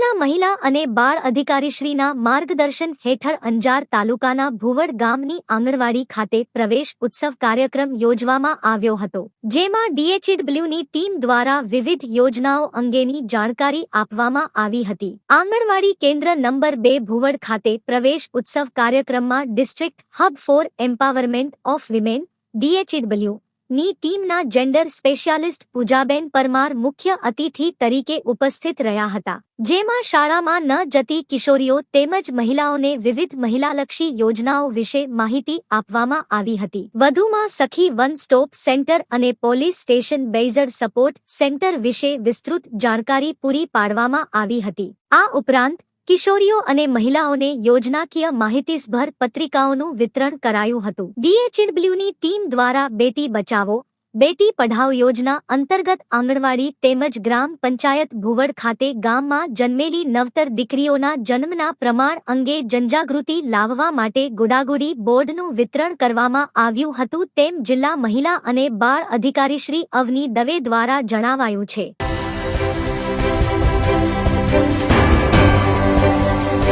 જિલ્લા મહિલા અને બાળ અધિકારીશ્રીના માર્ગદર્શન હેઠળ અંજાર તાલુકાના ભુવડ ગામની આંગણવાડી ખાતે પ્રવેશ ઉત્સવ કાર્યક્રમ યોજવામાં આવ્યો હતો, જેમાં ડીએચડબ્લ્યુની ટીમ દ્વારા વિવિધ યોજનાઓ અંગેની જાણકારી આપવામાં આવી હતી. આંગણવાડી કેન્દ્ર નંબર બે ભુવડ ખાતે પ્રવેશ ઉત્સવ કાર્યક્રમમાં district hub for empowerment of women, DHW ની ટીમના જેન્ડર સ્પેશિયાલિસ્ટ પૂજાબેન પરમાર મુખ્ય અતિથિ તરીકે ઉપસ્થિત રહ્યા હતા, જેમાં શાળામાં ન જતી કિશોરીઓ તેમજ મહિલાઓને વિવિધ મહિલાલક્ષી યોજનાઓ વિશે માહિતી આપવામાં આવી હતી. વધુમાં સખી વન સ્ટોપ સેન્ટર અને police station based support centre વિશે વિસ્તૃત જાણકારી પૂરી પાડવામાં આવી હતી. આ ઉપરાંત કિશોરીઓ અને મહિલાઓને યોજનાકીય માહિતીસભર પત્રિકાઓનું વિતરણ કરાયું હતું. ડીએચડબ્લ્યુની ટીમ દ્વારા બેટી બચાવો, બેટી પઢાઓ યોજના અંતર્ગત આંગણવાડી તેમજ ગ્રામ પંચાયત ભુવડ ખાતે ગામમાં જન્મેલી નવતર દીકરીઓના જન્મના પ્રમાણ અંગે જનજાગૃતિ લાવવા માટે ગુડાગુડી બોર્ડનું વિતરણ કરવામાં આવ્યું હતું તેમ જિલ્લા મહિલા અને બાળ અધિકારી શ્રી અવની દવે દ્વારા જણાવાયું છે.